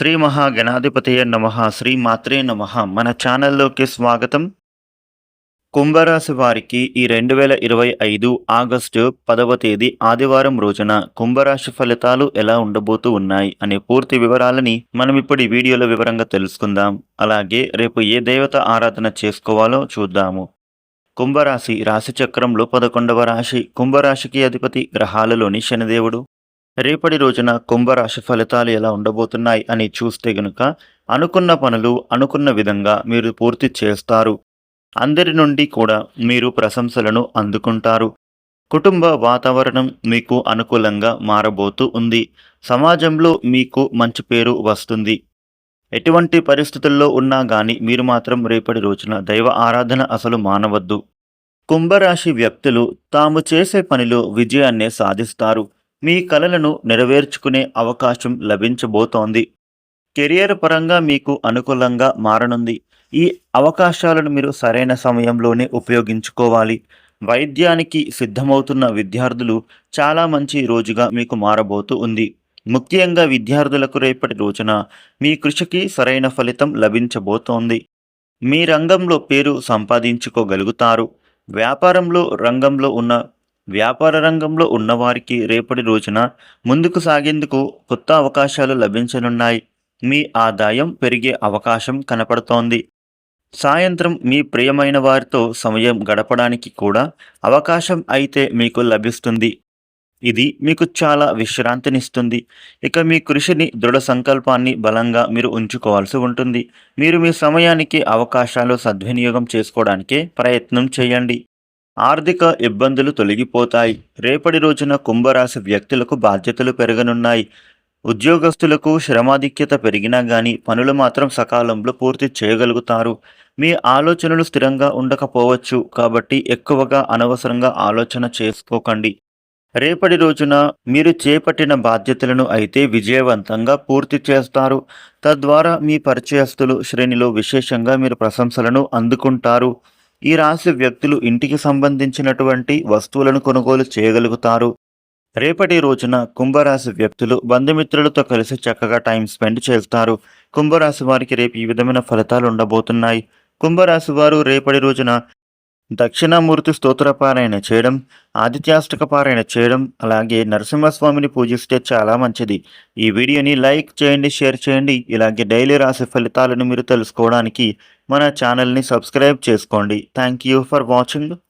శ్రీ మహాగణాధిపతయ నమ శ్రీ మాత్రే నమ. మన ఛానల్లోకి స్వాగతం. కుంభరాశి వారికి ఈ రెండు వేల ఇరవై ఐదు ఆగస్టు పదవ తేదీ ఆదివారం రోజున కుంభరాశి ఫలితాలు ఎలా ఉండబోతూ ఉన్నాయి అనే పూర్తి వివరాలని మనం ఇప్పుడు ఈ వీడియోలో వివరంగా తెలుసుకుందాం. అలాగే రేపు ఏ దేవత ఆరాధన చేసుకోవాలో చూద్దాము. కుంభరాశి రాశి చక్రంలో పదకొండవ రాశి కుంభరాశికి అధిపతి గ్రహాలలోని శనిదేవుడు. రేపటి రోజున కుంభరాశి ఫలితాలు ఎలా ఉండబోతున్నాయి అని చూస్తే గనుక అనుకున్న పనులు అనుకున్న విధంగా మీరు పూర్తి చేస్తారు. అందరి నుండి కూడా మీరు ప్రశంసలను అందుకుంటారు. కుటుంబ వాతావరణం మీకు అనుకూలంగా మారబోతూ ఉంది. సమాజంలో మీకు మంచి పేరు వస్తుంది. ఎటువంటి పరిస్థితుల్లో ఉన్నా గాని మీరు మాత్రం రేపటి రోజున దైవ ఆరాధన అసలు మానవద్దు. కుంభరాశి వ్యక్తులు తాము చేసే పనిలో విజయాన్నే సాధిస్తారు. మీ కలలను నెరవేర్చుకునే అవకాశం లభించబోతోంది. కెరియర్ పరంగా మీకు అనుకూలంగా మారనుంది. ఈ అవకాశాలను మీరు సరైన సమయంలోనే ఉపయోగించుకోవాలి. వైద్యానికి సిద్ధమవుతున్న విద్యార్థులు చాలా మంచి రోజుగా మీకు మారబోతూ ఉంది. ముఖ్యంగా విద్యార్థులకు రేపటి రోజున మీ కృషికి సరైన ఫలితం లభించబోతోంది. మీ రంగంలో పేరు సంపాదించుకోగలుగుతారు. వ్యాపారంలో రంగంలో ఉన్న వ్యాపార రంగంలో ఉన్నవారికి రేపటి రోజున ముందుకు సాగేందుకు కొత్త అవకాశాలు లభించనున్నాయి. మీ ఆదాయం పెరిగే అవకాశం కనపడుతోంది. సాయంత్రం మీ ప్రియమైన వారితో సమయం గడపడానికి కూడా అవకాశం అయితే మీకు లభిస్తుంది. ఇది మీకు చాలా విశ్రాంతినిస్తుంది. ఇక మీ కృషిని దృఢ సంకల్పాన్ని బలంగా మీరు ఉంచుకోవాల్సి ఉంటుంది. మీరు మీ సమయానికి అవకాశాలు సద్వినియోగం చేసుకోవడానికే ప్రయత్నం చేయండి. ఆర్థిక ఇబ్బందులు తొలగిపోతాయి. రేపటి రోజున కుంభరాశి వ్యక్తులకు బాధ్యతలు పెరగనున్నాయి. ఉద్యోగస్తులకు శ్రమాధిక్యత పెరిగినా కానీ పనులు మాత్రం సకాలంలో పూర్తి చేయగలుగుతారు. మీ ఆలోచనలు స్థిరంగా ఉండకపోవచ్చు కాబట్టి ఎక్కువగా అనవసరంగా ఆలోచన చేసుకోకండి. రేపటి రోజున మీరు చేపట్టిన బాధ్యతలను అయితే విజయవంతంగా పూర్తి చేస్తారు. తద్వారా మీ పరిచయస్తులు శ్రేణిలో విశేషంగా మీరు ప్రశంసలను అందుకుంటారు. ఈ రాశి వ్యక్తులు ఇంటికి సంబంధించినటువంటి వస్తువులను కొనుగోలు చేయగలుగుతారు. రేపటి రోజున కుంభరాశి వ్యక్తులు బంధుమిత్రులతో కలిసి చక్కగా టైం స్పెండ్ చేస్తారు. కుంభరాశి వారికి రేపు ఈ విధమైన ఫలితాలు ఉండబోతున్నాయి. కుంభరాశి వారు రేపటి రోజున దక్షిణామూర్తి స్తోత్రపారాయణ చేయడం ఆదిత్యాష్టక పారాయణ చేయడం అలాగే నరసింహస్వామిని పూజిస్తే చాలా మంచిది. ఈ వీడియోని లైక్ చేయండి షేర్ చేయండి. ఇలాగే డైలీ రాశి ఫలితాలను మీరు తెలుసుకోవడానికి మన ఛానల్ని సబ్స్క్రైబ్ చేసుకోండి. Thank you for watching.